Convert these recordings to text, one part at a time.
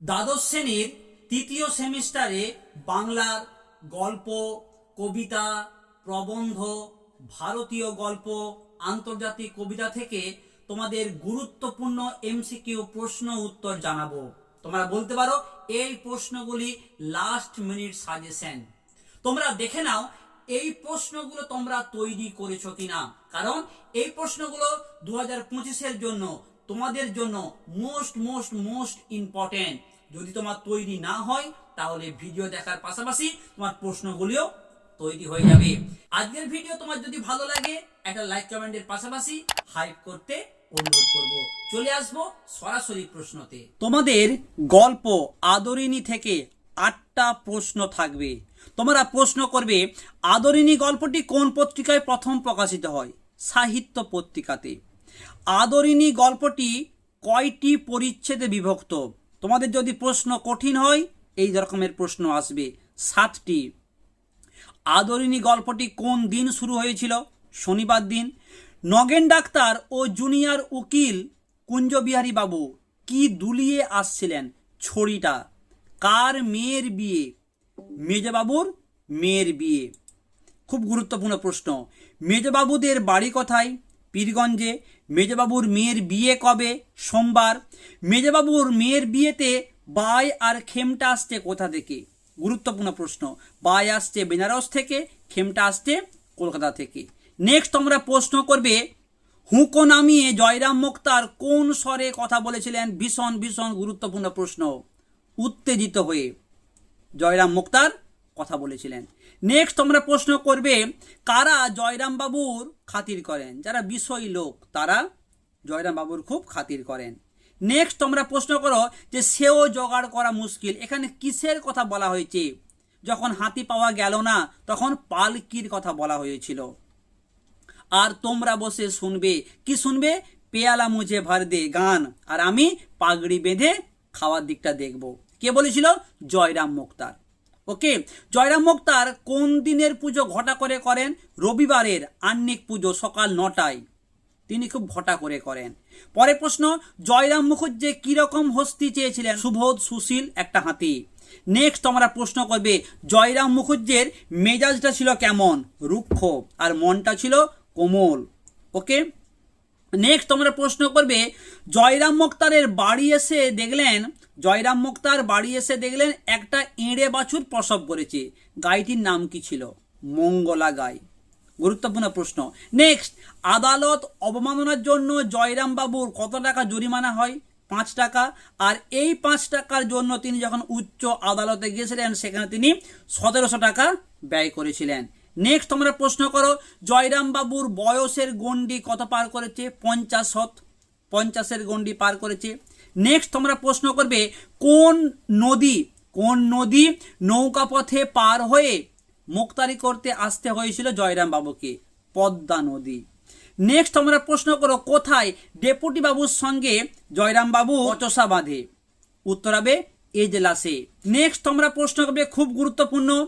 দ্বাদশ শ্রেণির তৃতীয় সেমিস্টারে বাংলার গল্প, কবিতা, প্রবন্ধ, ভারতীয় গল্প, আন্তর্জাতিক কবিতা থেকে তোমাদের গুরুত্বপূর্ণ এমসিকিউ প্রশ্ন উত্তর জানাব। তোমরা বলতে পারো, এই প্রশ্নগুলি লাস্ট মিনিট সাজেশন তোমরা দেখে নাও, এই প্রশ্নগুলো তোমরা তৈরি করেছ কিনা। কারণ এই প্রশ্নগুলো দু হাজার পঁচিশের জন্য তোমাদের জন্য মোস্ট মোস্ট মোস্ট ইম্পর্টেন্ট যদি তোমার তৈরি না হয়, তাহলে ভিডিও দেখার পাশাপাশি তোমার প্রশ্নগুলিও তৈরি হয়ে যাবে। আজকের ভিডিও তোমার যদি ভালো লাগে, একটা লাইক কমেন্টের পাশাপাশি হাইপ করতে অনুরোধ করব। চলে আসব সরাসরি প্রশ্নতে। তোমাদের গল্প আদরিনী থেকে আটটা প্রশ্ন থাকবে। তোমরা প্রশ্ন করবে আদরিনী গল্পটি কোন পত্রিকায় প্রথম প্রকাশিত হয়? সাহিত্য পত্রিকাতে। আদরিনী গল্পটি কয়টি পরিচ্ছেদে বিভক্ত? তোমাদের যদি প্রশ্ন কঠিন হয়, এই রকমের প্রশ্ন আসবে। সাতটি। আদরিনী গল্পটি কোন দিন শুরু হয়েছিল? শনিবার দিন। নগেন ডাক্তার ও জুনিয়র উকিল কুঞ্জবিহারী বাবু কি দুলিয়ে আসছিলেন? ছড়িটা। কার মেয়ের বিয়ে? মেজবাবুর মেয়ের বিয়ে। খুব গুরুত্বপূর্ণ প্রশ্ন। মেজবাবুদের বাড়ি কোথায়? পীরগঞ্জে। মেজবাবুর মেয়ের বিয়ে কবে? সোমবার। মেজবাবুর মেয়ের বিয়েতে বাই আর খেমটা আসছে কোথা থেকে? গুরুত্বপূর্ণ প্রশ্ন। বাই আসছে বেনারস থেকে, খেমটা আসছে কলকাতা থেকে। নেক্সট তোমরা প্রশ্ন করবে, হুঁকো নামিয়ে জয়রাম মুক্তার কোন স্বরে কথা বলেছিলেন? ভীষণ ভীষণ গুরুত্বপূর্ণ প্রশ্ন। উত্তেজিত হয়ে। জয়রাম মুক্তার কথা বলেছিলেন। নেক্সট তোমরা প্রশ্ন করবে, কারা জয়রাম বাবুর খাতির করেন? যারা বিষয় লোক, তারা জয়রাম বাবুর খুব খাতির করেন। নেক্সট তোমরা প্রশ্ন করো যে সেও জোগাড় করা মুশকিল। এখানে কিসের কথা বলা হয়েছে? যখন হাতি পাওয়া গেল না, তখন পালকির কথা বলা হয়েছিল। আর তোমরা বসে শুনবে। কি শুনবে? পেয়ালা মুঝে ভার দে গান, আর আমি পাগড়ি বেঁধে খাওয়ার দিকটা দেখব। কে বলেছিল? জয়রাম মুক্তার। ওকে? জয়রাম মুক্তার কোন দিনের পুজো ঘটা করে করেন? রবিবারের আন্নিক পুজো সকাল নটায়। তিনি খুব ঘটা করে করেন। পরে প্রশ্ন, জয়রাম মুখুজ্জে কীরকম হস্তি চেয়েছিলেন? সুবোধ, সুশীল, একটা হাতি। নেক্সট তোমরা প্রশ্ন করবে, জয়রাম মুখুজ্জের মেজাজটা ছিল কেমন? রুক্ষ। আর মনটা ছিল কোমল। ওকে? নেক্সট তোমরা প্রশ্ন করবে, জয়রাম মুক্তারের বাড়ি এসে দেখলেন জয়রাম মুক্তার বাড়ি এসে দেখলেন একটা এঁড়ে বাছুর প্রসব করেছে। গাইটির নাম কি ছিল? মঙ্গলা গাই। গুরুত্বপূর্ণ প্রশ্ন। নেক্সট আদালত অবমাননার জন্য জয়রাম বাবুর কত টাকা জরিমানা হয়? পাঁচ টাকা। আর এই পাঁচ টাকার জন্য তিনি যখন উচ্চ আদালতে গিয়েছিলেন, সেখানে তিনি সতেরোশো টাকা ব্যয় করেছিলেন। নেক্সট তোমরা প্রশ্ন করো, জয়রাম বাবুর বয়সের গণ্ডি কত পার করেছে? পঞ্চাশ শত পঞ্চাশের গণ্ডি পার করেছে। নেক্সট তোমরা প্রশ্ন করবে, কোন নদী কোন নদী নৌকা পথে পার হয়ে মুক্তারি করতে আসতে হয়েছিল জয়রাম বাবুকে? পদ্মা নদী। নেক্সট তোমরা প্রশ্ন করো, কোথায় ডেপুটি বাবুর সঙ্গে জয়রাম বাবু অচসা বাঁধে? উত্তর হবে এজলাসে। নেক্সট তোমরা প্রশ্ন করবে, খুব গুরুত্বপূর্ণ,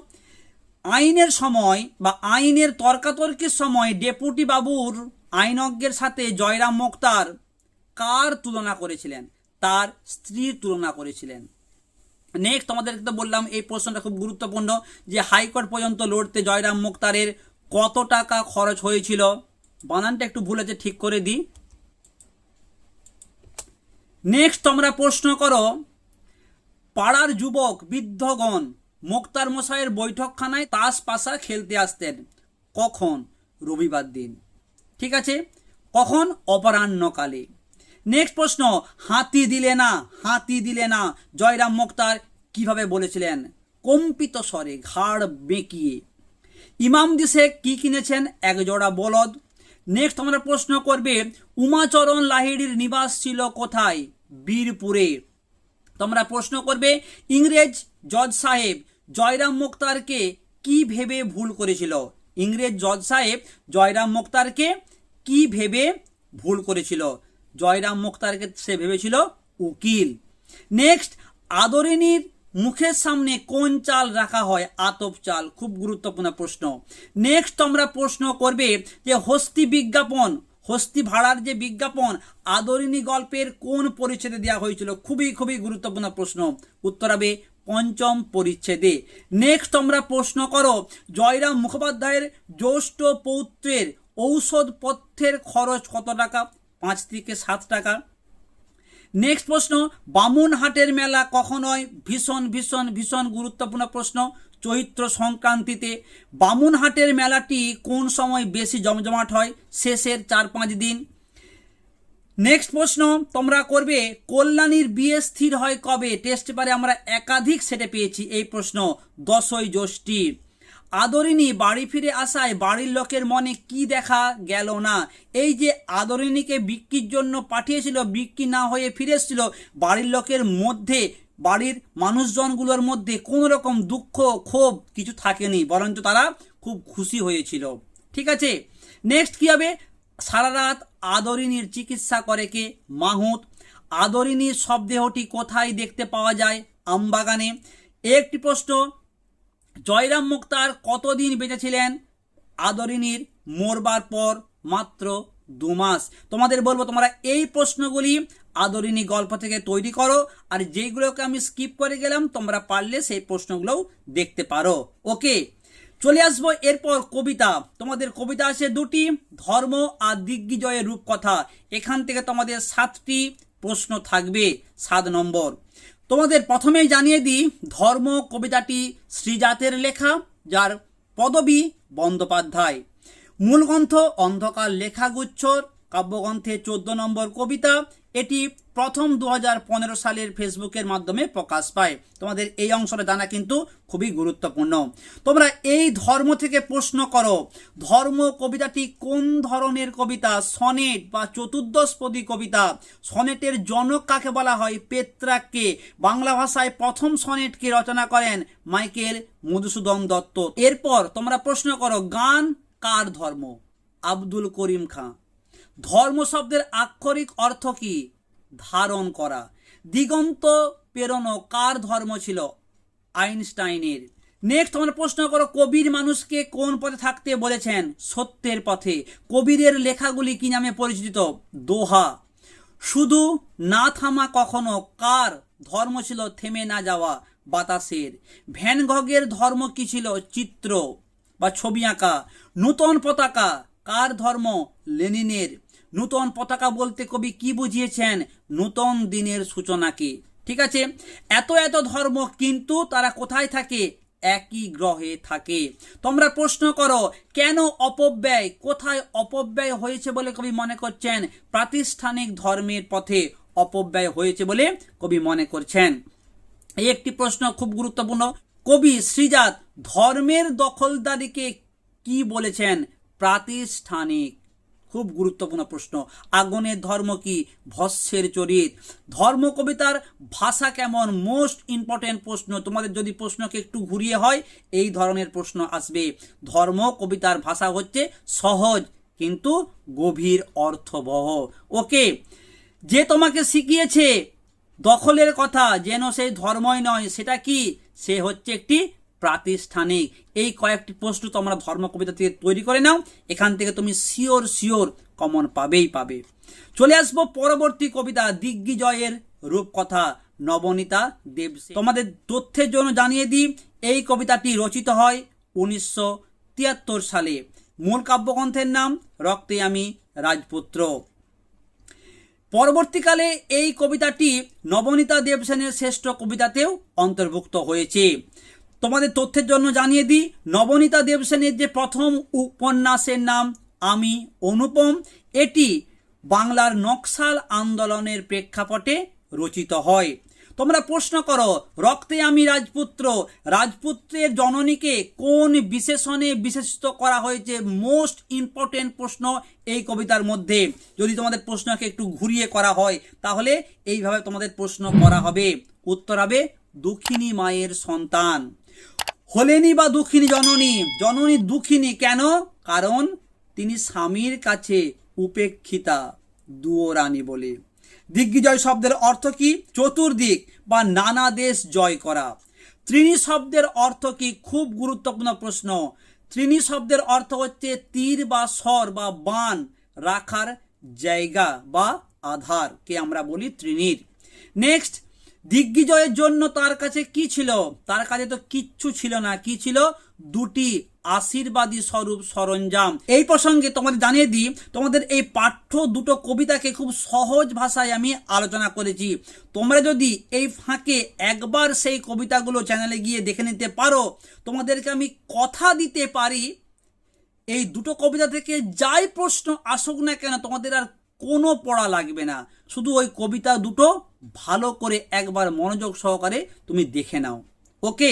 আইনের সময় বা আইনের তর্কাতর্কির সময় ডেপুটি বাবুর আইনজ্ঞের সাথে জয়রাম মোক্তার কার তুলনা করেছিলেন? তার স্ত্রীর তুলনা করেছিলেন। নেক্সট তোমাদেরকে তো বললাম, এই প্রশ্নটা খুব গুরুত্বপূর্ণ যে হাইকোর্ট পর্যন্ত লড়তে জয়রাম মুক্তারের কত টাকা খরচ হয়েছিল? বানানটা একটু ভুল আছে, ঠিক করে দিই। নেক্সট, তোমরা প্রশ্ন করো, পাড়ার যুবক, বৃদ্ধগণ, মোক্তার মশাইয়ের বৈঠকখানায় তাস পাশা খেলতে আসতেন। কখন? রবিবার দিন। ঠিক আছে? কখন? অপরাহ্নকালে। নেক্সট প্রশ্ন, হাতি দিলে না, হাতি দিলে না, জয়রাম মুক্তার কীভাবে বলেছিলেন? কম্পিত স্বরে ঘাড় বেঁকিয়ে। ইমাম দিশে কি কিনেছেন? এক জোড়া বলদ। নেক্সট আমরা প্রশ্ন করবে, উমাচরণ লাহিড়ির নিবাস ছিল কোথায়? বীরপুরে। তোমরা প্রশ্ন করবে, ইংরেজ জজ সাহেব জয়রাম মুক্তারকে কি ভেবে ভুল করেছিল? ইংরেজ জজ সাহেব জয়রাম মুক্তারকে কি ভেবে ভুল করেছিল? জয়রাম মুক্তারকে সে ভেবেছিল উকিল। নেক্সট আদরিনীর মুখের সামনে কোন চাল রাখা হয়? আতপ চাল, খুব গুরুত্বপূর্ণ প্রশ্ন। নেক্সট তোমরা প্রশ্ন করবে যে হস্তি বিজ্ঞাপন, হস্তি ভাড়ার যে বিজ্ঞাপন, আদরিনী গল্পের কোন পরিচ্ছেদে দেওয়া হয়েছিল? খুবই খুবই গুরুত্বপূর্ণ প্রশ্ন। উত্তর হবে পঞ্চম পরিচ্ছেদে। নেক্সট তোমরা প্রশ্ন করো, জয়রাম মুখোপাধ্যায়ের জ্যৈষ্ঠ পৌত্রের ঔষধপথ্যের খরচ কত টাকা? পাঁচ থেকে সাত টাকা। নেক্সট প্রশ্ন, বামুনহাটের মেলা কখন হয়? ভীষণ ভীষণ ভীষণ গুরুত্বপূর্ণ প্রশ্ন। চৈত্র সংক্রান্তিতে বামুনহাটের মেলাটি কোন সময় বেশি জমজমাট হয়? শেষের চার পাঁচ দিন। নেক্সট প্রশ্ন, তোমরা করবে, কল্যাণীর বিয়ে স্থির হয় কবে? টেস্ট পারে আমরা একাধিক সেটে পেয়েছি এই প্রশ্ন। দশই জ্যৈষ্ঠী। আদরিনী বাড়ি ফিরে আসায় বাড়ির লোকের মনে কি দেখা গেল না? এই যে আদরিনীকে বিক্রির জন্য পাঠিয়েছিল, বিক্রি না হয়ে ফিরে এসেছিল, বাড়ির লোকের মধ্যে, বাড়ির মানুষজনগুলোর মধ্যে কোনো রকম দুঃখ, ক্ষোভ কিছু থাকেনি, বরঞ্চ তারা খুব খুশি হয়েছিল। ঠিক আছে? নেক্সট কি হবে? সারা রাত আদরিনীর চিকিৎসা করে কে? মাহুত। আদরিনীর শবদেহটি কোথায় দেখতে পাওয়া যায়? আমবাগানে। একটি প্রশ্ন জয়রাম মুক্তার কতদিন বেঁচেছিলেন? আদরিনীর মরবার পর মাত্র দু মাস। তোমাদের বলব, তোমরা এই প্রশ্নগুলি আদরিনী গল্প থেকে তৈরি করো, আর যেইগুলোকে আমি স্কিপ করে গেলাম, তোমরা পারলে সেই প্রশ্নগুলোও দেখতে পারো। ওকে, চলে আসব এরপর কবিতা। তোমাদের কবিতা আছে দুটি, ধর্ম আর দিগ্বিজয়ের রূপকথা। এখান থেকে তোমাদের সাতটি প্রশ্ন থাকবে, সাত নম্বর। তোমাদের প্রথমেই জানিয়ে দিই, ধর্ম কবিতাটি শ্রীজাতের লেখা, যার পদবী বন্দ্যোপাধ্যায়। মূল গ্রন্থ অন্ধকার লেখাগুচ্ছর কাব্যগ্রন্থে চোদ্দ নম্বর কবিতা এটি প্রথম দু হাজার পনেরো সালের ফেসবুকের মাধ্যমে প্রকাশ পায়। তোমাদের এই অংশটা জানা কিন্তু খুবই গুরুত্বপূর্ণ। তোমরা এই ধর্ম থেকে প্রশ্ন করো, ধর্ম কবিতাটি কোন ধরনের কবিতা? সনেট বা চতুর্দশপদী কবিতা? সনেটের জনক কাকে বলা হয়? পেত্রাককে বাংলা ভাষায় প্রথম সনেটকে রচনা করেন? মাইকেল মধুসূদন দত্ত। এরপর তোমরা প্রশ্ন করো, গান কার ধর্ম? আব্দুল করিম খাঁ। ধর্ম শব্দের আক্ষরিক অর্থ কি? ধারণ করা। দিগন্ত পেরোনো কার ধর্ম ছিল? আইনস্টাইনের। নেক্সট তোমরা প্রশ্ন করো, কবির মানুষকে কোন পথে থাকতে বলেছেন? সত্যের পথে। কবিরের লেখাগুলি কি নামে পরিচিত? দোহা। শুধু না থামা কখনো কার ধর্ম ছিল থেমে না যাওয়া বাতাসের? ভ্যান গগের ধর্ম কি ছিল? চিত্র বা ছবি আঁকা। নূতন পতাকা, কার ধর্ম? লেনিনের। নূতন পতাকা বলতে কবি কি বুঝিয়েছেন? নূতন দিনের সূচনাকে ঠিক আছে? এত এত ধর্ম কিন্তু তারা কোথায় থাকে? একই গ্রহে থাকে। তোমরা প্রশ্ন করো, কেন অপব্যয়? কোথায় অপব্যয় হয়েছে বলে কবি মনে করছেন? প্রাতিষ্ঠানিক ধর্মের পথে অপব্যয় হয়েছে বলে কবি মনে করছেন। এই একটি প্রশ্ন খুব গুরুত্বপূর্ণ। কবি শ্রীজাত ধর্মের দখলদারিকে কি বলেছেন? প্রাতিষ্ঠানিক খুব গুরুত্বপূর্ণ প্রশ্ন। আগুনের ধর্ম কি? ভস্যের চরিত। ধর্ম কবিতার ভাষা কেমন? মোস্ট ইম্পর্টেন্ট প্রশ্ন। তোমাদের যদি প্রশ্নকে একটু ঘুরিয়ে হয়, এই ধরনের প্রশ্ন আসবে। ধর্ম কবিতার ভাষা হচ্ছে সহজ কিন্তু গভীর অর্থবহ। ওকে, যে তোমাকে শিখিয়েছে দখলের কথা, যেন সেই ধর্মই নয়, সেটা কি? সে হচ্ছে একটি প্রাতিষ্ঠানিক। এই কয়েকটি প্রশ্ন তোমরা ধর্ম কবিতা থেকে তৈরি করে নাও, এখান থেকে তুমি শিওর শিওর কমন পাবেই পাবে। চলে আসব পরবর্তী কবিতা, দিগ্বিজয়ের রূপকথা, নবনীতা দেব তোমাদের তথ্যের জন্য জানিয়ে দিই, এই কবিতাটি রচিত হয় উনিশশো তিয়াত্তর সালে। মূল কাব্যগ্রন্থের নাম রক্তে আমি রাজপুত্র। পরবর্তীকালে এই কবিতাটি নবনীতা দেবসেনের শ্রেষ্ঠ কবিতাতেও অন্তর্ভুক্ত হয়েছে। তোমাদের তথ্যের জন্য জানিয়ে দিই, নবনীতা দেবসেনের যে প্রথম উপন্যাসের নাম আমি অনুপম, এটি বাংলার নকশাল আন্দোলনের প্রেক্ষাপটে রচিত হয়। তোমরা প্রশ্ন করো, রক্তে আমি রাজপুত্র, রাজপুত্রের জননীকে কোন বিশেষণে বিশেষিত করা হয়েছে? মোস্ট ইম্পর্টেন্ট প্রশ্ন এই কবিতার মধ্যে। যদি তোমাদের প্রশ্নকে একটু ঘুরিয়ে করা হয়, তাহলে এইভাবে তোমাদের প্রশ্ন করা হবে। উত্তর হবে, দুঃখিনী মায়ের সন্তান। হলেনি বা দুঃখিনী জননী জননী দুঃখিনী কেন? কারণ তিনি স্বামীর কাছে উপেক্ষিতা দুও রানী বলে। দিগ্বিজয় শব্দের অর্থ কি? চতুর্দিক বা নানা দেশ জয় করা। ত্রিনী শব্দের অর্থ কি? খুব গুরুত্বপূর্ণ প্রশ্ন। ত্রিনী শব্দের অর্থ হচ্ছে তীর বা স্বর বা বান রাখার জায়গা বা আধারকে আমরা বলি? তৃণীর নেক্সট দিগ্বিজয়ের জন্য তার কাছে কি ছিল? তার কাছে তো কিচ্ছু ছিল না। কি ছিল? দুটি আশীর্বাদী স্বরূপ সরঞ্জাম। এই প্রসঙ্গে তোমাদের জানিয়ে দিই, তোমাদের এই পাঠ্য দুটো কবিতাকে খুব সহজ ভাষায় আমি আলোচনা করেছি। তোমরা যদি এই ফাঁকে একবার সেই কবিতাগুলো চ্যানেলে গিয়ে দেখে নিতে পারো, তোমাদেরকে আমি কথা দিতে পারি। এই দুটো কবিতা থেকে যাই প্রশ্ন আসুক না কেন, তোমাদের আর কোনো পড়া লাগবে না। শুধু ওই কবিতা দুটো ভালো করে একবার মনোযোগ সহকারে তুমি দেখে নাও। ওকে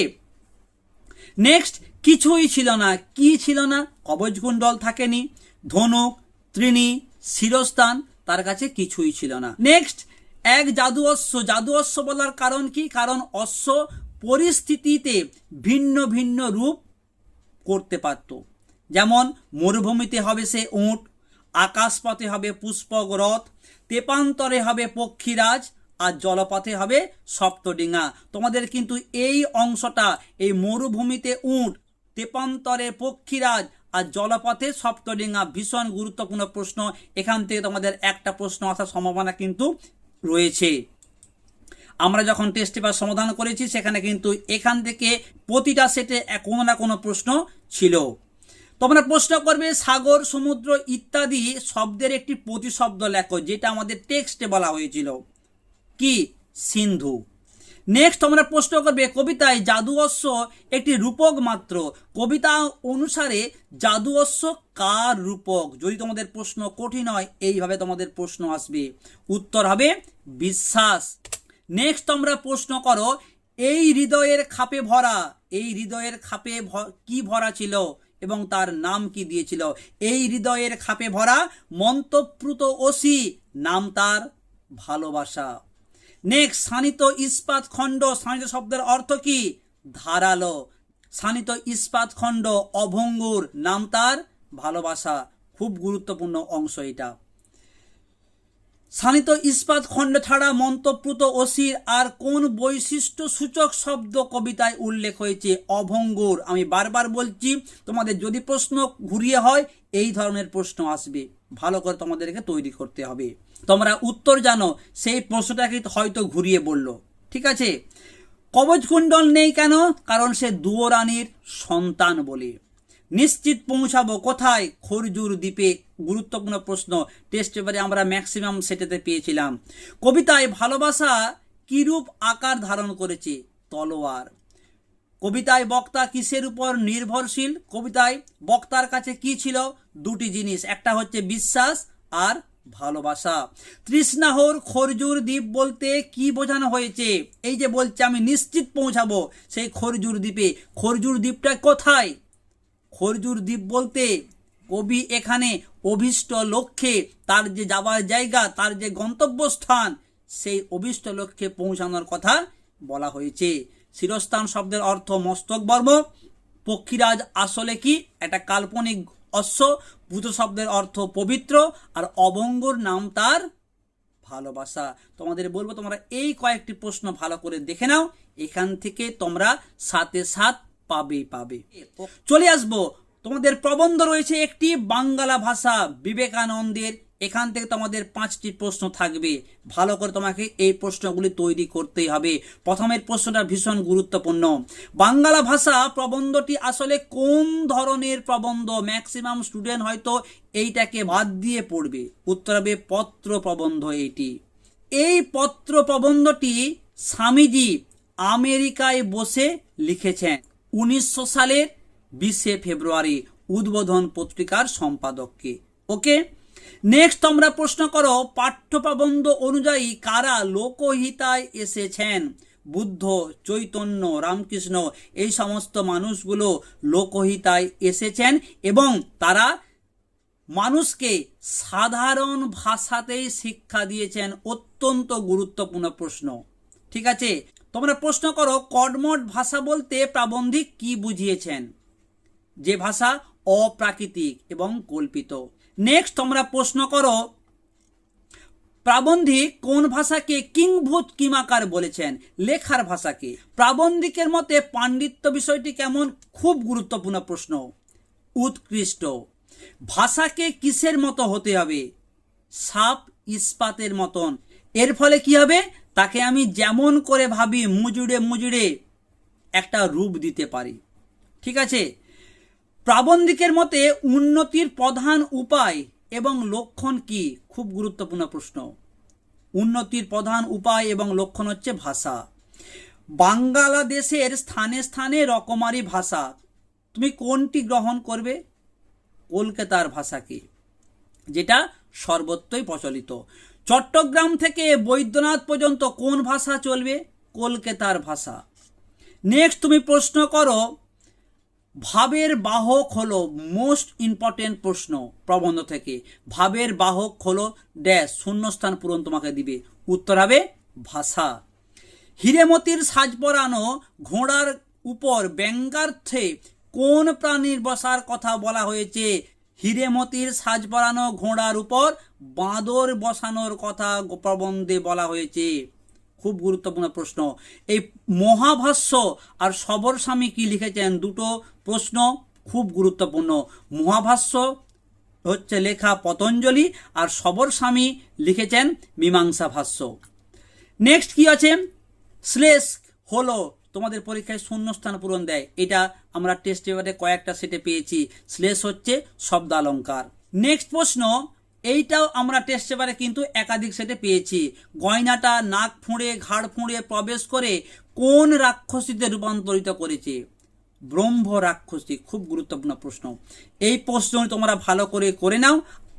নেক্সট কিছুই ছিল না। কি ছিল না? কবচকুণ্ডল থাকেনি। ধনুক তৃণী, শিরস্থান, তার কাছে কিছুই ছিল না। নেক্সট এক জাদু অশ্ব। জাদু অশ্ব বলার কারণ কি? কারণ অশ্ব পরিস্থিতিতে ভিন্ন ভিন্ন রূপ করতে পারত। যেমন, মরুভূমিতে হবে সে উঁট আকাশপথে হবে পুষ্পক রথ তেপান্তরে হবে পক্ষীরাজ, আর জলপথে হবে সপ্তডিঙা। তোমাদের কিন্তু এই অংশটা, এই মরুভূমিতে উঁট, তেপান্তরে পক্ষীরাজ, আর জলপথে সপ্তডিঙা ভীষণ গুরুত্বপূর্ণ প্রশ্ন। এখান থেকে তোমাদের একটা প্রশ্ন আসার সম্ভাবনা কিন্তু রয়েছে। আমরা যখন টেস্ট পেপার সমাধান করেছি, সেখানে কিন্তু এখান থেকে প্রতিটা সেটে কোনো না কোনো প্রশ্ন ছিল। তোমরা প্রশ্ন করবে, সাগর, সমুদ্র ইত্যাদি শব্দের একটি প্রতিশব্দ লেখো, যেটা আমাদের টেক্সটে বলা হয়েছিল। কি? সিন্ধু। নেক্সট তোমরা প্রশ্ন করবে, কবিতায় জাদু অশ্ব একটি রূপক মাত্র, কবিতা অনুসারে জাদু অশ্ব কার রূপক? যদি তোমাদের প্রশ্ন কঠিন হয়, এইভাবে তোমাদের প্রশ্ন আসবে। উত্তর হবে, বিশ্বাস। নেক্সট তোমরা প্রশ্ন করো, এই হৃদয়ের খাপে ভরা, এই হৃদয়ের খাপে কি ভরা ছিল? এবং তার নাম কি দিয়েছিল? এই হৃদয়ের খাপে ভরা মন্তপ্রুত ওসি নাম তার ভালোবাসা। নেক্সট শানিত ইস্পাত খণ্ড। শানিত শব্দের অর্থ কি? ধারালো। শানিত ইস্পাত খণ্ড, অভঙ্গুর নাম তার ভালোবাসা। খুব গুরুত্বপূর্ণ অংশ এটা। শানিত ইস্পাত খণ্ড ছাড়া মন্তপ্রুত অসির আর কোন বৈশিষ্ট্য সূচক শব্দ কবিতায় উল্লেখ হয়েছে? অভঙ্গুর। আমি বারবার বলছি, তোমাদের যদি প্রশ্ন ঘুরিয়ে হয়, এই ধরনের প্রশ্ন আসবে। ভালো করে তোমাদেরকে তৈরি করতে হবে। তোমরা উত্তর জানো, সেই প্রশ্নটাকে হয়তো ঘুরিয়ে বলল। ঠিক আছে? কবচকুণ্ডল নেই কেন? কারণ সে দুয়োরানির সন্তান বলে। নিশ্চিত পৌঁছাবো। কোথায়? খরজুর দ্বীপে। গুরুত্বপূর্ণ প্রশ্ন। টেস্ট পেপারে আমরা ম্যাক্সিমাম সেটাতে পেয়েছিলাম। কবিতায় ভালোবাসা কিরূপ আকার ধারণ করেছে? তলোয়ার। কবিতায় বক্তা কিসের উপর নির্ভরশীল? কবিতায় বক্তার কাছে কি ছিল? দুটি জিনিস। একটা হচ্ছে বিশ্বাস আর ভালোবাসা। তৃষ্ণাহর খরজুর দ্বীপ বলতে কি বোঝানো হয়েছে? এই যে বলছে আমি নিশ্চিত পৌঁছাবো সেই খরজুর দ্বীপে। খরজুর দ্বীপটা কোথায়? খরজুর দ্বীপ বলতে কবি এখানে অভীষ্ট লক্ষ্যে তার যে যাবার জায়গা, তার যে গন্তব্যস্থান, সেই অভীষ্ট লক্ষ্যে পৌঁছানোর কথা বলা হয়েছে। শিরস্থান শব্দের অর্থ মস্তক বর্ম। পক্ষীরাজ আসলে কি? একটা কাল্পনিক অশ্ব। ভূত শব্দের অর্থ পবিত্র। আর অবঙ্গর নাম তার ভালোবাসা। তোমাদের বলব তোমরা এই কয়েকটি প্রশ্ন ভালো করে দেখে নাও। এখান থেকে তোমরা সাথে সাত পাবেই পাবে। চলে আসব। তোমাদের প্রবন্ধ রয়েছে একটি বাঙ্গালা ভাষা বিবেকানন্দের। এখান থেকে তোমাদের পাঁচটি প্রশ্ন থাকবে। ভালো করে তোমাকে এই প্রশ্নগুলি তৈরি করতেই হবে। প্রথমের প্রশ্নটা ভীষণ গুরুত্বপূর্ণ। বাঙ্গালা ভাষা প্রবন্ধটি আসলে কোন ধরনের প্রবন্ধ? ম্যাক্সিমাম স্টুডেন্ট হয়তো এইটাকে বাদ দিয়ে পড়বে। উত্তর হবে পত্র প্রবন্ধ এইটি এই পত্র প্রবন্ধটি স্বামীজি আমেরিকায় বসে লিখেছেন। উনিশশো সালের বিশে ফেব্রুয়ারি উদ্বোধন পত্রিকার সম্পাদককে। ওকে? নেক্সট তোমরা প্রশ্ন করো পাঠ্য প্রবন্ধ অনুযায়ী কারা লোকহিতায় এসেছেন? বুদ্ধ, চৈতন্য, রামকৃষ্ণ, এই সমস্ত মানুষগুলো লোকহিতায় এসেছেন এবং তারা মানুষকে সাধারণ ভাষাতেই শিক্ষা দিয়েছেন। অত্যন্ত গুরুত্বপূর্ণ প্রশ্ন। ঠিক আছে? তোমরা প্রশ্ন করো কর্মঠ ভাষা বলতে প্রাবন্ধিক কি বুঝিয়েছেন? যে ভাষা অপ্রাকৃতিক এবং কল্পিত। নেক্সট তোমরা প্রশ্ন করো, প্রাবন্ধিক কোন ভাষাকে কিংভূত কিমাকার বলেছেন? লেখার ভাষাকে। প্রাবন্ধিকের মতে পাণ্ডিত্য বিষয়টি কেমন? খুব গুরুত্বপূর্ণ প্রশ্ন। উৎকৃষ্ট। ভাষাকে কিসের মতো হতে হবে? সাপ, ইস্পাতের মতন। এর ফলে কি হবে? তাকে আমি যেমন করে ভাবি, মুজুড়ে মুজুড়ে একটা রূপ দিতে পারি। ঠিক আছে? প্রাবন্ধিকের মতে উন্নতির প্রধান উপায় এবং লক্ষণ কি? খুব গুরুত্বপূর্ণ প্রশ্ন। উন্নতির প্রধান উপায় এবং লক্ষণ হচ্ছে ভাষা। বাংলাদেশের স্থানে স্থানে রকমারি ভাষা। তুমি কোনটি গ্রহণ করবে? কলকাতার ভাষাকে যেটা সর্বত্রই প্রচলিত। চট্টগ্রাম থেকে বৈদ্যনাথ পর্যন্ত কোন ভাষা চলবে? কলকাতার ভাষা। নেক্সট তুমি প্রশ্ন করো, ভাবের বাহক হলো মোস্ট ইম্পর্টেন্ট প্রশ্ন প্রবন্ধ থেকে। ভাবের বাহক হলো ড্যাশ শূন্যস্থান পূরণ তোমাকে দিবে। উত্তর হবে ভাষা। হিরেমতির সাজ পরানো ঘোড়ার উপর ব্যঙ্গার্থে কোন প্রাণীর বসার কথা বলা হয়েছে? হিরেমতির সাজ পরানো ঘোড়ার উপর বাঁদর বসানোর কথা প্রবন্ধে বলা হয়েছে। খুব গুরুত্বপূর্ণ প্রশ্ন। এই মহাভাষ্য আর সবর স্বামী কি লিখেছেন? দুটো প্রশ্ন খুব গুরুত্বপূর্ণ। মহাভাষ্য হচ্ছে লেখা পতঞ্জলি আর সবর স্বামী লিখেছেন মীমাংসা ভাষ্য নেক্সট কি আছে? শ্লেষ হলো তোমাদের পরীক্ষায় শূন্যস্থান পূরণ দেয়। এটা আমরা টেস্ট পেপারে কয়েকটা সেটে পেয়েছি। শ্লেষ হচ্ছে শব্দালঙ্কার। নেক্সট প্রশ্ন, এইটাও আমরা টেস্ট পেপারে কিন্তু একাধিক সেটে পেয়েছি। গয়নাটা নাক ফুঁড়ে, ঘাড় ফুঁড়ে প্রবেশ করে কোন রাক্ষসীতে রূপান্তরিত করেছে? ব্রহ্ম রাক্ষসী, খুব গুরুত্বপূর্ণ প্রশ্ন। এই প্রশ্ন তোমরা ভালো করে করে নাও।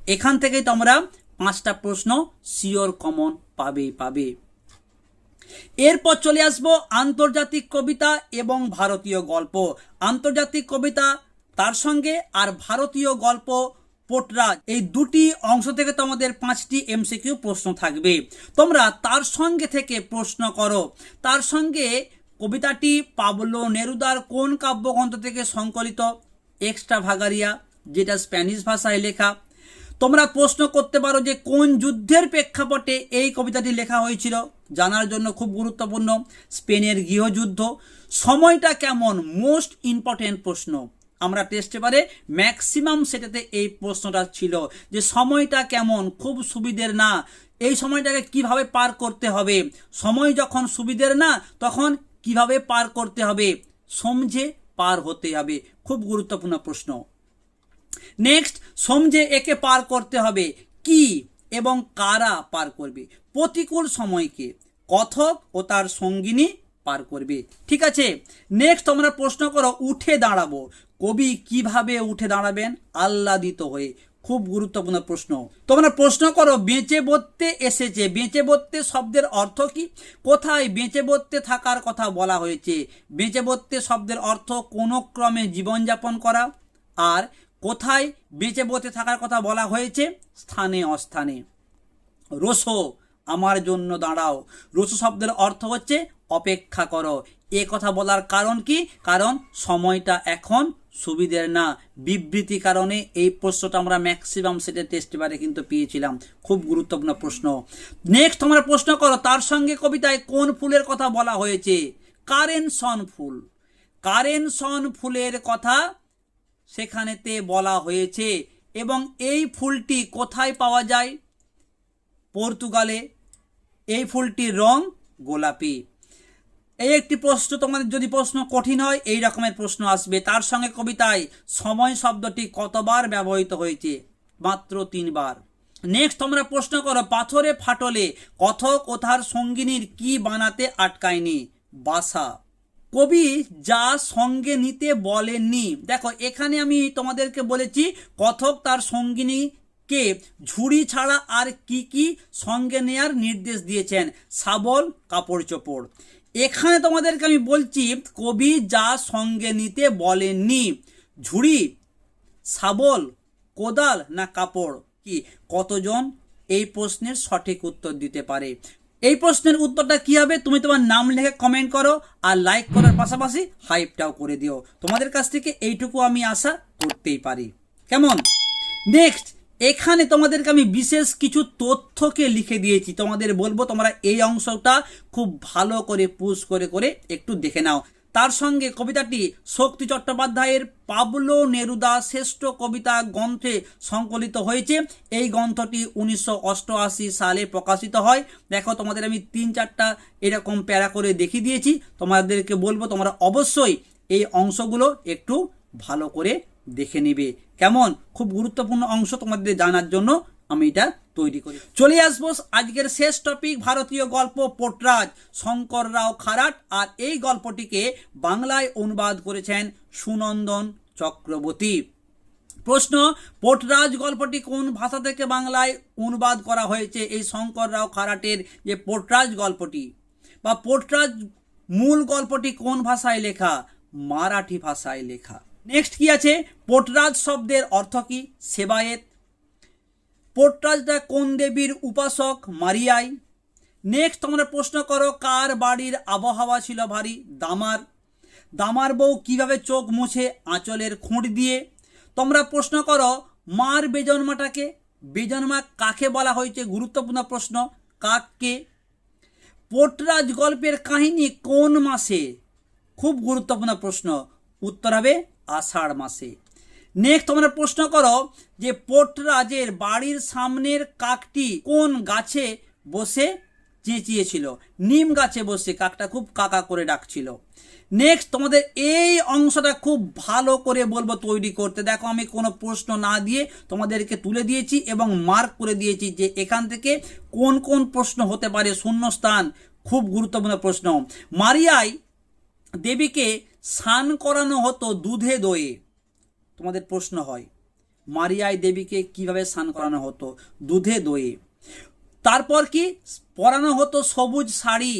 এখান থেকেই তোমরা পাঁচটা প্রশ্ন সিওর কমন পাবে পাবে। এরপর চলে আসব আন্তর্জাতিক কবিতা এবং ভারতীয় গল্প। আন্তর্জাতিক কবিতা, তার সঙ্গে আর ভারতীয় গল্প পোটরাজ এই দুটি অংশ থেকে তোমাদের পাঁচটি এমসিকিউ প্রশ্ন থাকবে। তোমরা তার সঙ্গে থেকে প্রশ্ন করো। তার সঙ্গে কবিতাটি পাবলো নেরুদার কোন কাব্যগ্রন্থ থেকে সংকলিত? এক্সট্রা ভাগারিয়া যেটা স্প্যানিশ ভাষায় লেখা। তোমরা প্রশ্ন করতে পারো যে কোন যুদ্ধের প্রেক্ষাপটে এই কবিতাটি লেখা হয়েছিল। জানার জন্য খুব গুরুত্বপূর্ণ। স্পেনের গৃহযুদ্ধ। সময়টা কেমন? মোস্ট ইম্পর্টেন্ট প্রশ্ন। আমরা টেস্ট পেপারে ম্যাক্সিমাম সেটাতে এই প্রশ্নটা ছিল যে সময়টা কেমন? খুব সুবিধের না। এই সময়টাকে কীভাবে পার করতে হবে? সময় যখন সুবিধের না, তখন কীভাবে পার করতে হবে? সমঝে পার হতে হবে। খুব গুরুত্বপূর্ণ প্রশ্ন। নেক্সট সমঝে একে পার করতে হবে কি এবং কারা পার করবে প্রতিকূল সময়কে কথক ও তার সঙ্গিনী পার করবে ঠিক আছে নেক্সট তোমরা প্রশ্ন করো উঠে দাঁড়াবো কবি কীভাবে উঠে দাঁড়াবেন আহ্লাদিত হয়ে খুব গুরুত্বপূর্ণ প্রশ্ন তোমরা প্রশ্ন করো বেঁচে বলতে এসেছে বেঁচে বলতে শব্দের অর্থ কি কোথায় বেঁচে বলতে থাকার কথা বলা হয়েছে বেঁচে বলতে শব্দের অর্থ কোনো ক্রমে জীবনযাপন করা আর কোথায়? বেঁচে বসে থাকার কথা বলা হয়েছে, স্থানে অস্থানে। রোসো আমার জন্য দাঁড়াও। রোসো শব্দের অর্থ হচ্ছে, অপেক্ষা করো। এ কথা বলার কারণ কি? কারণ সময়টা এখন সুবিধের না। বিবৃতি কারণে এই প্রশ্নটা আমরা ম্যাক্সিমাম সেটে টেস্ট পেপারে কিন্তু পেয়েছিলাম। খুব গুরুত্বপূর্ণ প্রশ্ন। নেক্সট তোমরা প্রশ্ন করো, তার সঙ্গে কবিতায় কোন ফুলের কথা বলা হয়েছে? কারেন সন ফুল। কারেন সন ফুলের কথা সেখানেতে বলা হয়েছে, এবং এই ফুলটি কোথায় পাওয়া যায়? পর্তুগালে। এই ফুলটির রং গোলাপি। এই একটি প্রশ্ন তোমাদের যদি প্রশ্ন কঠিন হয়, এই রকমের প্রশ্ন আসবে। তার সঙ্গে কবিতায় সময় শব্দটি কতবার ব্যবহৃত হয়েছে? মাত্র তিনবার। নেক্সট তোমরা প্রশ্ন করো, পাথরে ফাটলে কথক ও তার সঙ্গিনীর কি বানাতে আটকায়নি? বাসা। কবি যা সঙ্গে নিতে বলেননি। দেখো, এখানে আমি তোমাদেরকে বলেছি, কথক তার সঙ্গিনীকে ঝুড়ি ছাড়া আর কি কি সঙ্গে নেয়ার নির্দেশ দিয়েছেন। শাবল, কাপড় চোপড়। এখানে তোমাদেরকে আমি বলছি, কবি যা সঙ্গে নিতে বলেননি। ঝুড়ি, শাবল, কোদাল না কাপড়? কি, কতজন? এই প্রশ্নের সঠিক উত্তর দিতে পারে। এই প্রশ্নের উত্তরটা কি হবে? তুমি তোমার নাম লিখে কমেন্ট করো আর লাইক করার পাশাপাশি হাইপটাও করে দিও। তোমাদের কাছ থেকে এইটুকু আমি আশা করতেই পারি। কেমন? নেক্সট এখানে তোমাদেরকে আমি বিশেষ কিছু তথ্যকে লিখে দিয়েছি। তোমাদের বলব তোমরা এই অংশটা খুব ভালো করে পুশ করে করে একটু দেখে নাও। তার সঙ্গে কবিতাটি শক্তি চট্টোপাধ্যায়ের পাবলো নেরুদা শ্রেষ্ঠ কবিতা গ্রন্থে সংকলিত হয়েছে। এই গ্রন্থটি উনিশশো অষ্টআশি সালে প্রকাশিত হয়। দেখো, তোমাদের আমি তিন চারটা এরকম প্যারা করে দেখিয়ে দিয়েছি। তোমাদেরকে বলব, তোমরা অবশ্যই এই অংশগুলো একটু ভালো করে দেখে নিবে। কেমন? খুব গুরুত্বপূর্ণ অংশ তোমাদের জানার জন্য আমি এটা তৈরি করি। চলে আসব আজকের শেষ টপিক ভারতীয় গল্প পোটরাজ। শঙ্কর রাও খারাট আর এই গল্পটিকে বাংলায় অনুবাদ করেছেন সুনন্দন চক্রবর্তী। প্রশ্ন, পোটরাজ গল্পটি কোন ভাষা থেকে বাংলায় অনুবাদ করা হয়েছে? এই শঙ্কর রাও খারাটের যে পোটরাজ গল্পটি বা পোটরাজ মূল গল্পটি কোন ভাষায় লেখা? মারাঠি ভাষায় লেখা। নেক্সট কি আছে? পোটরাজ শব্দের অর্থ কি? সেবায়েত পোটরাজটা কোন দেবীর উপাসক? মারিয়াই। নেক্সট তোমরা প্রশ্ন করো, কার বাড়ির আবহাওয়া ছিল ভারী? দামার। দামার বউ কীভাবে চোখ মুছে আঁচলের খুঁট দিয়ে? তোমরা প্রশ্ন করো, মার বেজন্মাটাকে? বেজন্মা কাকে বলা হয়েছে? গুরুত্বপূর্ণ প্রশ্ন, কাককে? পোটরাজ গল্পের কাহিনী কোন মাসে? খুব গুরুত্বপূর্ণ প্রশ্ন। উত্তর হবে আষাঢ় মাসে। নেক্সট তোমরা প্রশ্ন করো যে পোটরাজের বাড়ির সামনের কাকটি কোন গাছে বসে চেঁচিয়েছিল? নিম গাছে বসে কাকটা খুব কাকা করে ডাকছিল। নেক্সট তোমাদের এই অংশটা খুব ভালো করে বলব তৈরি করতে। দেখো, আমি কোনো প্রশ্ন না দিয়ে তোমাদেরকে তুলে দিয়েছি এবং মার্ক করে দিয়েছি যে এখান থেকে কোন কোন প্রশ্ন হতে পারে শূন্যস্থান। খুব গুরুত্বপূর্ণ প্রশ্ন। মারিয়াই দেবীকে স্নান করানো হতো দুধে দয়ে। তোমাদের প্রশ্ন হয়, মারিয়ায় দেবীকে কীভাবে স্নান করানো হতো? দুধে দইয়ে তারপর কি? পরানো হতো সবুজ শাড়ি।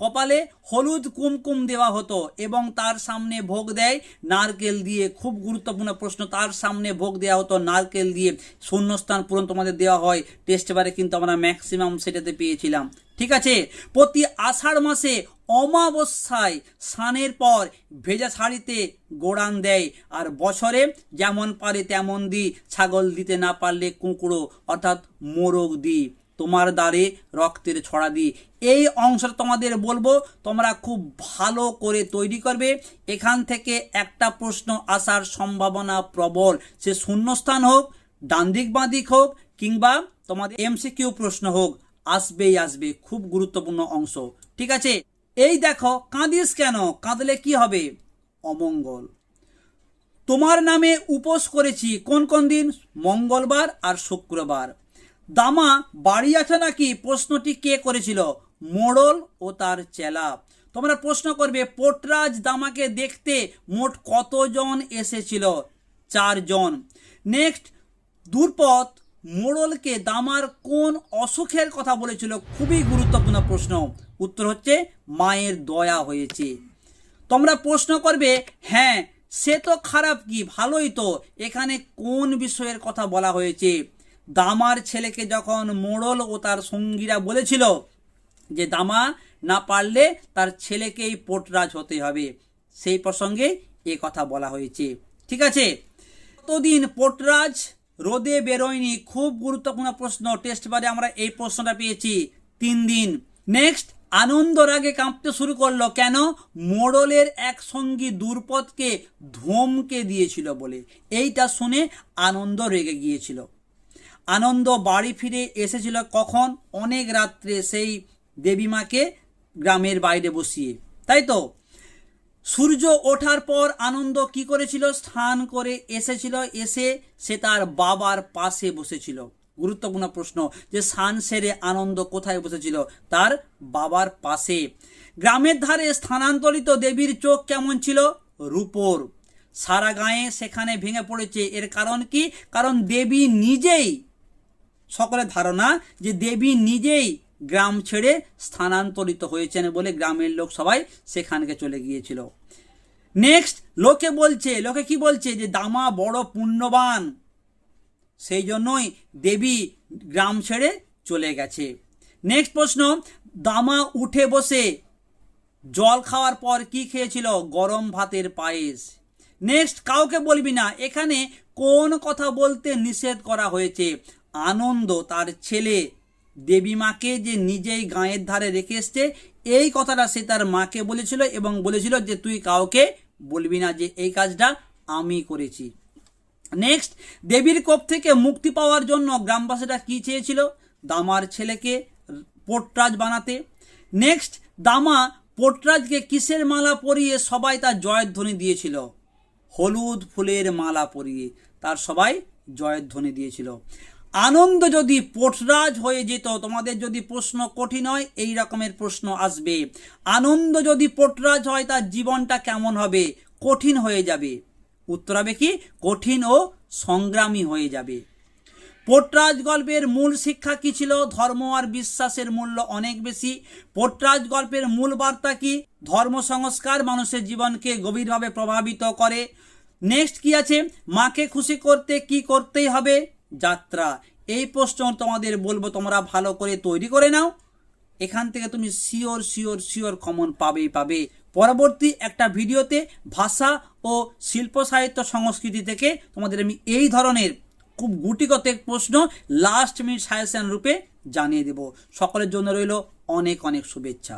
কপালে হলুদ কুমকুম দেওয়া হতো এবং তার সামনে ভোগ দেয় নারকেল দিয়ে। খুব গুরুত্বপূর্ণ প্রশ্ন, তার সামনে ভোগ দেওয়া হতো নারকেল দিয়ে। শূন্যস্থান পূরণ তোমাদের দেওয়া হয় টেস্ট বারে কিন্তু আমরা ম্যাক্সিমাম সেটাতে পেয়েছিলাম। ঠিক আছে? প্রতি আষাঢ় মাসে অমাবস্যায় স্নানের পর ভেজা শাড়িতে গোড়ান দেয় আর বছরে যেমন পারে তেমন দি ছাগল দিতে না পারলে কুঁকড়ো অর্থাৎ মোরগ দি তোমার দ্বারে রক্তের ছড়া দিই। এই অংশটা তোমাদের বলব, তোমরা খুব ভালো করে তৈরি করবে। এখান থেকে একটা প্রশ্ন আসার সম্ভাবনা প্রবল। সে শূন্যস্থান হোক, ডান দিক, বাঁ দিক হোক, কিংবা তোমাদের এমসিকিউ প্রশ্ন হোক, আসবেই আসবে, খুব গুরুত্বপূর্ণ অংশ। ঠিক আছে? এই দেখো, কাঁদিস কেন? কাঁদলে কি হবে? অমঙ্গল। তোমার নামে উপোস করেছি কোন কোন দিন? মঙ্গলবার আর শুক্রবার। দামা বাড়ি আছে নাকি? প্রশ্নটি কে করেছিল? মোড়ল ও তার চেলা। তোমরা প্রশ্ন করবে, পোটরাজ দামাকে দেখতে মোট কতজন এসেছিল? চারজন। নেক্সট দূরপথ মোড়লকে দামার কোন অসুখের কথা বলেছিল? খুবই গুরুত্বপূর্ণ প্রশ্ন। উত্তর হচ্ছে, মায়ের দয়া হয়েছে। তোমরা প্রশ্ন করবে হ্যাঁ সে তো খারাপ কি? ভালোই তো। এখানে কোন বিষয়ের কথা বলা হয়েছে? দামার ছেলেকে যখন মোড়ল ও তার সঙ্গীরা বলেছিল যে, দামা, না পারলে তার ছেলেকেই পোটরাজ হতে হবে। সেই প্রসঙ্গে এ কথা বলা হয়েছে। ঠিক আছে? কতদিন পোটরাজ? রোদে বেরোয়নি। খুব গুরুত্বপূর্ণ প্রশ্ন। টেস্ট বারে আমরা এই প্রশ্নটা পেয়েছি। তিন দিন। নেক্সট, আনন্দ রাগে কাঁপতে শুরু করল। কেন? মোড়লের এক সঙ্গী দুর্পদকে ধমকে দিয়েছিল বলে। এইটা শুনে আনন্দ রেগে গিয়েছিল। আনন্দ বাড়ি ফিরে এসেছিল কখন? অনেক রাত্রে সেই দেবীমাকে গ্রামের বাইরে বসিয়ে। তাই তো? সূর্য ওঠার পর আনন্দ কি করেছিল? স্নান করে এসেছিল, এসে সে তার বাবার পাশে বসেছিল। গুরুত্বপূর্ণ প্রশ্ন, যে স্নান সেরে আনন্দ কোথায় বসেছিল? তার বাবার পাশে। গ্রামের ধারে স্থানান্তরিত দেবীর চোখ কেমন ছিল? রূপোর। সারা গায়ে সেখানে ভেঙে পড়েছে। এর কারণ কি? কারণ দেবী নিজেই সকলের ধারণা যে দেবী নিজেই গ্রাম ছেড়ে স্থানান্তরিত হয়েছেন বলে গ্রামের লোক সবাই সেখানকে চলে গিয়েছিল। নেক্সট লোকে বলছে, লোকে কি বলছে যে দামা বড় পুণ্যবান, সেই জন্যই দেবী গ্রাম ছেড়ে চলে গেছে। নেক্সট প্রশ্ন, দামা উঠে বসে জল খাওয়ার পর কি খেয়েছিল? গরম ভাতের পায়েস। নেক্সট কাউকে বলবি না, এখানে কোন কথা বলতে নিষেধ করা হয়েছে? আনন্দ তার ছেলে দেবীমাকে যে নিজেই গায়ের ধারে রেখে এসছে, এই কথাটা সে তার মাকে বলেছিল এবং বলেছিল যে তুই কাউকে বলবি না যে এই কাজটা আমি করেছি। নেক্সট দেবীর কোপ থেকে মুক্তি পাওয়ার জন্য গ্রামবাসীরা কি চেয়েছিল? দামার ছেলেকে পোটরাজ বানাতে। নেক্সট দামা পোটরাজকে কিসের মালা পরিয়ে সবাই তার জয়ধ্বনি দিয়েছিল? হলুদ ফুলের মালা পরিয়ে তার সবাই জয়ধ্বনি দিয়েছিল। আনন্দ যদি পোটরাজ হয়ে যেত, তোমাদের যদি প্রশ্ন কঠিন হয়, এই রকমের প্রশ্ন আসবে। আনন্দ যদি পোটরাজ হয়, তার জীবনটা কেমন হবে? কঠিন হয়ে যাবে। উত্তর হবে কি? কঠিন ও সংগ্রামী হয়ে যাবে। পোটরাজ গল্পের মূল শিক্ষা কি ছিল? ধর্ম আর বিশ্বাসের মূল্য অনেক বেশি। পোটরাজ গল্পের মূল বার্তা কি? ধর্ম সংস্কার মানুষের জীবনকে গভীরভাবে প্রভাবিত করে। নেক্সট কি আছে? মাকে খুশি করতে কি করতেই হবে? যাত্রা। এই প্রশ্ন তোমাদের বলব, তোমরা ভালো করে তৈরি করে নাও। এখান থেকে তুমি শিওর শিওর শিওর কমন পাবেই পাবে। পরবর্তী একটা ভিডিওতে ভাষা ও শিল্প সাহিত্য সংস্কৃতি থেকে তোমাদের আমি এই ধরনের খুব গুটিগত প্রশ্ন লাস্ট মিনিট সাজেশন রূপে জানিয়ে দেব। সকলের জন্য রইল অনেক অনেক শুভেচ্ছা।